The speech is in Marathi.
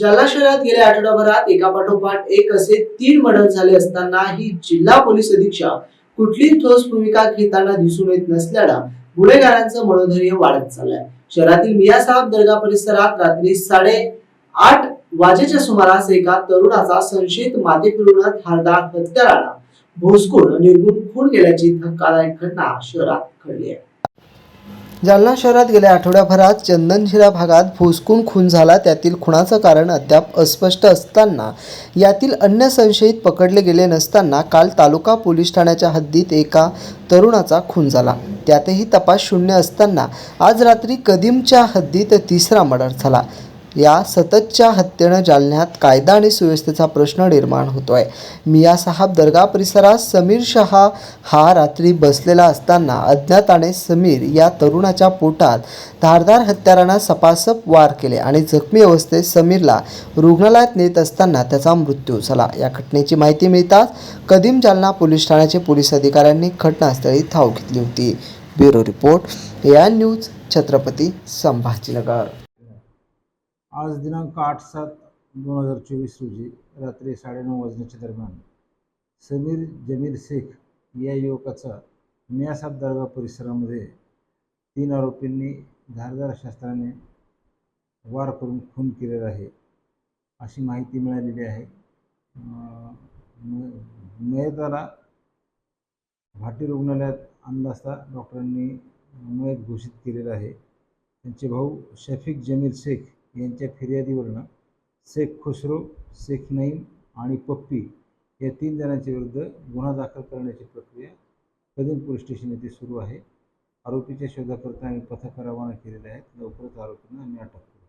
जालना शहरात गेल्या आठवड्याभरात एकापाठोपाठ एक असे तीन मर्डर झाले असताना ही जिल्हा पोलीस अधीक्षक कुठलीही ठोस भूमिका घेताना दिसून येत नसल्यानं गुन्हेगारांचं मनोधैर्य वाढत चाललंय. शहरातील मियासाहेब दर्गा परिसरात रात्री साडे आठ वाजेच्या सुमारास एका तरुणाचा संशयित माते फिरवण्यात धारदार हत्याराला भोसकून निर्गुण खून गेल्याची धक्कादायक घटना शहरात घडली आहे. जालना शहरात गेल्या आठवड्याभरात चंदनशिरा भागात भोसकून खून झाला. त्यातील खुनाचं कारण अद्याप अस्पष्ट असताना यातील अन्य संशयित पकडले गेले नसताना काल तालुका पोलीस ठाण्याच्या हद्दीत एका तरुणाचा खून झाला. त्यातही तपास शून्य असताना आज रात्री कदीमच्या हद्दीत तिसरा मर्डर झाला. या सततच्या हत्येनं जालन्यात कायदा आणि सुव्यवस्थेचा प्रश्न निर्माण होतोय. मिया साहब दर्गा परिसरात समीर शहा हा रात्री बसलेला असताना अज्ञाताने समीर या तरुणाच्या पोटात धारदार हत्यारानं सपासप वार केले आणि जखमी अवस्थेत समीरला रुग्णालयात नेत असताना त्याचा मृत्यू झाला. या घटनेची माहिती मिळताच कदीम जालना पोलीस ठाण्याचे पोलीस अधिकाऱ्यांनी घटनास्थळी धाव घेतली होती. ब्युरो रिपोर्ट या न्यूज छत्रपती संभाजीनगर. आज दिनांक आठ सात दोन हजार चोवीस रोजी रात्री साडेनऊ वाजण्याच्या दरम्यान समीर जमीर शेख या युवकाचा मियासाब दर्गा परिसरामध्ये तीन आरोपींनी धारदार शस्त्राने वार करून खून केलेला आहे अशी माहिती मिळालेली आहे. मयताला भाटी रुग्णालयात आणला असता डॉक्टरांनी मयत घोषित केलेलं आहे. त्यांचे भाऊ शफीक जमीर शेख यांच्या फिर्यादीवरनं शेख खुसरो शेख नईम आणि पप्पी या तीन जणांच्या विरुद्ध गुन्हा दाखल करण्याची प्रक्रिया कदीम पोलीस स्टेशन येथे सुरू आहे. आरोपीच्या शोधाकरता आम्ही पथक रवाना केलेले आहेत. लवकरच आरोपींना आम्ही अटक करू.